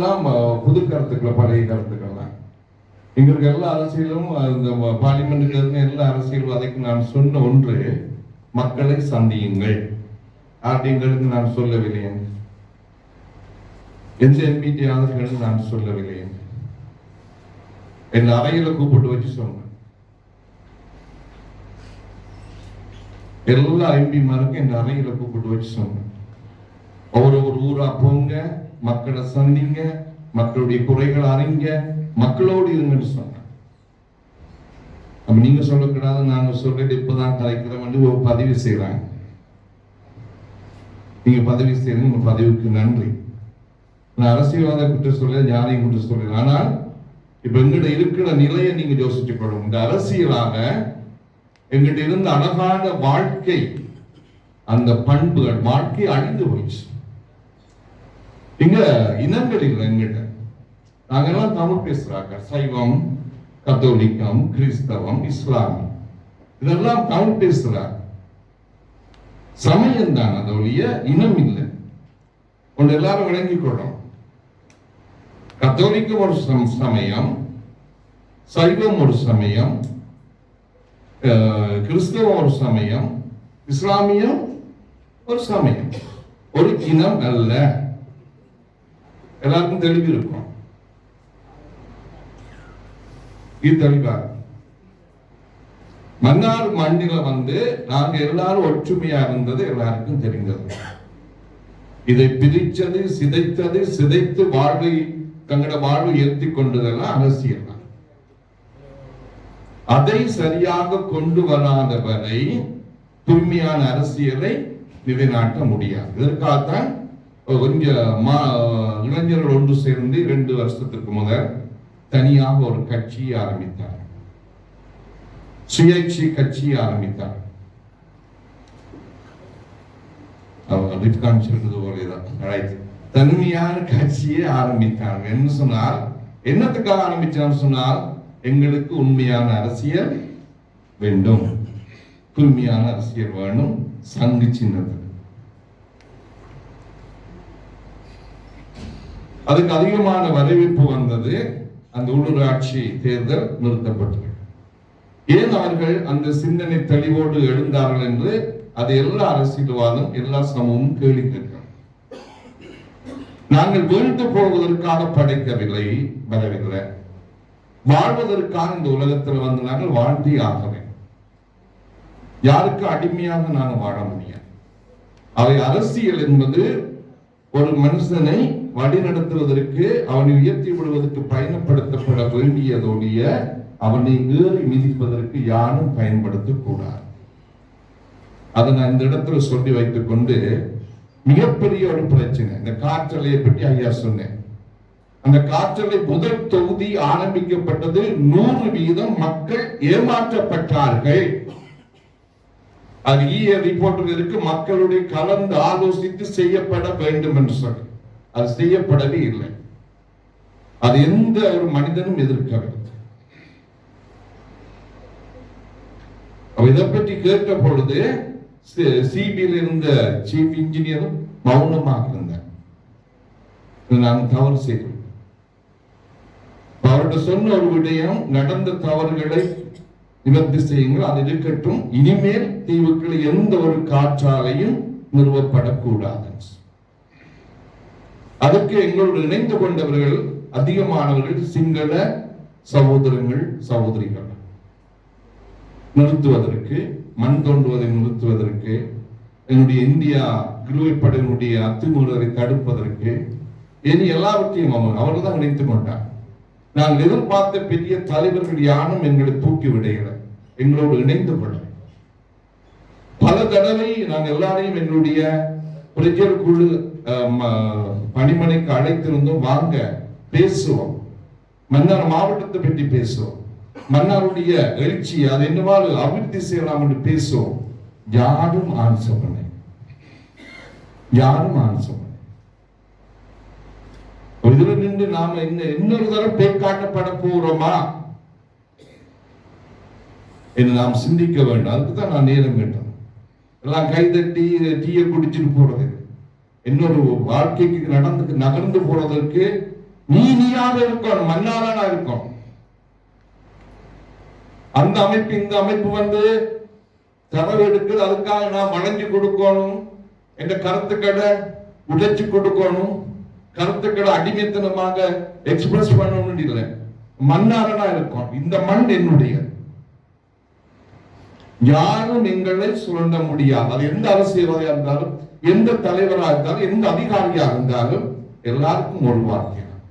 எல்லாம் புது கருத்துக்களை பழைய கருத்துக்கள்லாம் இங்க இருக்க எல்லா அரசியலும் அந்த பார்லிமெண்ட்டுக்கு இருந்த எல்லா அரசியல்வாதிக்கும் நான் சொன்ன ஒன்று மக்களை சந்தியுங்கள். அப்படிங்கிறது நான் சொல்லவில்லையே எந்த எம்பிடி ஆதரவுகளும் நான் சொல்லவில்லை. என் அறையில கூப்பிட்டு வச்சு சொன்னேன் எல்லா எம்பிமாருக்கும் என் அறையில கூப்பிட்டு வச்சு சொன்னேன் ஒரு ஒரு ஊரா போங்க. மக்களை சந்திங்க மக்களுடைய குறைகளை அறிங்க மக்களோடு இருங்கன்னு சொன்னேன் அப்ப நீங்க சொல்லக்கூடாது நாங்க சொல்றது இப்பதான் கலைக்கிறோம் ஒரு பதிவு செய்யறாங்க நீங்க பதவி செய்யறது உங்க பதவிக்கு நன்றி. நான் அரசியல்வாத குற்றம் சொல்ல யாரையும் குற்றம் சொல்ல ஆனால் இப்ப எங்கிட்ட இருக்கிற நிலையை நீங்க யோசிச்சு கொள்ளும் இந்த அரசியலாக எங்கிட்ட இருந்த அழகான வாழ்க்கை அந்த பண்புகள் வாழ்க்கை அழிந்து போயிடுச்சு. இங்க இனங்கள் இல்லை எங்கிட்ட நாங்கெல்லாம் தமிழ் பேசுறாங்க. சைவம் கத்தோலிக்கம் கிறிஸ்தவம் இஸ்லாமியம் இதெல்லாம் தமிழ் பேசுறாங்க. சமயம் தான் அதை ஒழிய இனம் இல்லை. ஒன்று எல்லாரும் விளங்கிக் கொள்ளும் கத்தோலிக்கம் ஒரு சமயம் சைவம் ஒரு சமயம் அஹ், கிறிஸ்தவம் ஒரு சமயம் இஸ்லாமியம் ஒரு சமயம். ஒரு இனம் அல்ல. எல்லாருக்கும் தெளிவு இருக்கும். இது தெளிவா? மன்னார் மண்ணில வந்து நாங்க எல்லாரும் ஒற்றுமையா இருந்தது எல்லாருக்கும் தெரிந்தது. இதை பிரிச்சது சிதைத்தது சிதைத்து வாழ்வை தங்களோட வாழ்வை ஏற்றி கொண்டதெல்லாம் அரசியல் தான். அதை சரியாக கொண்டு வராத வரை தூய்மையான அரசியலை நிலைநாட்ட முடியாது. இதற்காகத்தான் கொஞ்சம் மா- இளைஞர்கள் ஒன்று சேர்ந்து இரண்டு வருஷத்துக்கு முதல் தனியாக ஒரு கட்சியை ஆரம்பித்தார். சுயேட்சை கட்சியை ஆரம்பித்தார். சொல்றது போலதான். தனிமையான கட்சியை ஆரம்பித்தாங்க என்ன சொன்னால் என்னத்துக்காக ஆரம்பிச்சான்னு சொன்னால் எங்களுக்கு உண்மையான அரசியல் வேண்டும். தூய்மையான அரசியல் வேணும். சங்கு சின்னது அதுக்கு அதிகமான வரவேற்பு வந்தது அந்த உள்ளூராட்சி தேர்தல் நிறுத்தப்பட்டது. ஏன் அவர்கள் அந்த சிந்தனை தெளிவோடு எழுந்தார்கள் என்று அது எல்லா அரசியல்வாதம் எல்லா சமமும் கேள்வி கேட்கிறோம் நாங்கள் வீழ்ந்து போவதற்காக படைக்கவில்லை வரவில்லை. வாழ்வதற்காக இந்த உலகத்தில் வந்து நாங்கள் வாழ்ந்தே ஆக வேண்டும். யாருக்கு அடிமையாக நாங்கள் வாழ முடியாது. அவை அரசியல் என்பது ஒரு மனுஷனை வழி நடத்துவதற்கு அவனை உயர்த்தி விடுவதற்கு பயணப்படுத்தப்பட வேண்டியதோடைய அவனை ஏறி மிதிப்பதற்கு யாரும் பயன்படுத்தக்கூடாது அதை நான் இந்த இடத்துல சொல்லி வைத்துக் கொண்டு மிகப்பெரிய ஒரு பிரச்சனை. இந்த காற்றலையை பற்றி ஐயா சொன்னேன். அந்த காற்றலை முதல் தொகுதி ஆரம்பிக்கப்பட்டது நூறு வீதம் மக்கள் ஏமாற்றப்பட்டார்கள். அது ஈய ரிப்போர்ட்டில் இருக்கு மக்களுடைய கலந்து ஆலோசித்து செய்யப்பட வேண்டும் என்று சொல்லி. அது செய்யப்படவே இல்லை. அது எந்த ஒரு மனிதனும் எதிர்க்கவில்லை. இதை பற்றி கேட்ட பொழுது சிபியில் இருந்த சீஃப் இன்ஜினியரும் மௌனமாக இருந்தார். இது நான் தவறு செய்தோம் அவர்கிட்ட சொன்ன ஒரு விடயம் நடந்த தவறுகளை நிவர்த்தி செய்யுங்கள். அது இருக்கட்டும். இனிமேல் தீவுக்கள் எந்த ஒரு காற்றாலையும் நிறுவப்படக்கூடாது. அதற்கு எங்களோடு இணைந்து கொண்டவர்கள் அதிகமானவர்கள் சிங்கள சகோதரங்கள் சகோதரிகள். நிறுத்துவதற்கு மண் தோண்டுவதை நிறுத்துவதற்கு என்னுடைய இந்தியா கிருவைப்படையினுடைய அத்துமீறலை தடுப்பதற்கு இனி எல்லாவற்றையும் அவன் அவர்கள் தான் நினைத்துக் கொண்டார். நாங்கள் எதிர்பார்த்த பெரிய தலைவர்கள் யாரும் எங்களை தூக்கி விடையில. எங்களோடு இணைந்து கொள்ள. பல தடவை நாங்கள் எல்லாரையும் என்னுடைய பிரஜர் குழு அஹ், ம- பணிமனைக்கு அழைத்திருந்தோம் வாங்க பேசுவோம். மன்னார் மாவட்டத்தை பற்றி பேசுவோம். மன்னாருடைய எழுச்சி அது என்னவாறு அபிவிருத்தி செய்யலாம் என்று பேசுவோம். யாரும் ஆன்சர் யாரும் ஆன்சர் இதுல நின்று நாம என்ன இன்னொரு தரம் பேக்காட்டப்பட போறோமா? என்று நாம் சிந்திக்க வேண்டும். அதுக்கு தான் நான் நேரம் கேட்டேன். எல்லாம் கைதட்டி டீயை குடிச்சிட்டு போறது. இன்னொரு வாழ்க்கைக்கு நடந்து நகர்ந்து போறதற்கு நீ நீயாக இருக்கணும் மன்னாரனா இருக்கணும். அந்த அமைப்பு இந்த அமைப்பு வந்து தரவு எடுக்குது அதுக்காக நான் வளைஞ்சு கொடுக்கணும். என்ற கருத்துக்களை உடைச்சு கொடுக்கணும். கருத்துக்களை அடிமைத்தனமாக எக்ஸ்பிரஸ் பண்ணணும் இல்லை. மன்னாரனா இருக்கும் இந்த மண் என்னுடைய யாரும் எங்களை சுரண்ட முடியாது. அது எந்த அரசியல்வாதியா இருந்தாலும் எந்த தலைவராக இருந்தாலும் எந்த அதிகாரியா இருந்தாலும் எல்லாருக்கும் ஒரு வார்த்தை. தான்.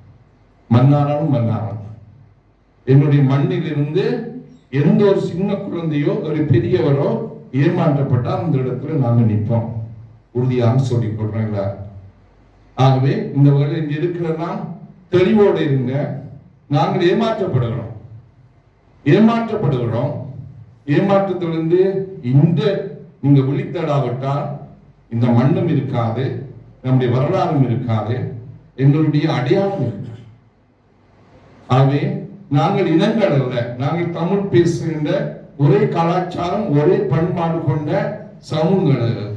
மன்னாரானும் மன்னாரான் என்னுடைய மண்ணில் இருந்து எந்த ஒரு சின்ன குழந்தையோ ஒரு பெரியவரோ ஏமாற்றப்பட்டால் அந்த இடத்துல நாங்க நிற்போம். உறுதியாக சொல்லிக் கொள்றேன் ஆகவே இந்த வகையில் இங்க இருக்கிறனா தெளிவோடு இருங்க. நாங்கள் ஏமாற்றப்படுகிறோம். ஏமாற்றப்படுகிறோம். ஏமாற்றத்திலிருந்து இந்த நீங்க விழித்தடாவிட்டால் இந்த மண்ணும் இருக்காது நம்முடைய வரலாறும் இருக்காது எங்களுடைய அடையாளம் இருக்காது. ஆகவே நாங்கள் இனங்கள் அல்ல நாங்கள் தமிழ் பேசுகின்ற ஒரே கலாச்சாரம் ஒரே பண்பாடு கொண்ட சமூகங்கள்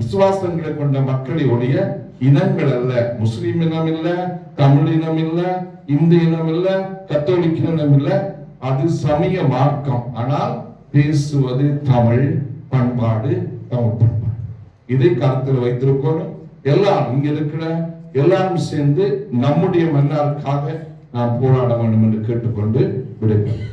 விசுவாசங்களை கொண்ட மக்களுடைய இனங்கள் அல்ல. முஸ்லீம் இனம் இல்ல தமிழ் இனம் இல்ல இந்து இனம் இல்ல கத்தோலிக்க இனம் இல்ல. அது சமய மார்க்கம். ஆனால் பேசுவது தமிழ் பண்பாடு தமிழ் பண்பாடு. இதை கருத்தில் வைத்திருக்கணும் எல்லாம் இங்க இருக்கிற எல்லாரும் சேர்ந்து நம்முடைய மன்னாருக்காக நாம் போராட வேண்டும் என்று கேட்டுக்கொண்டு விடைபெறும்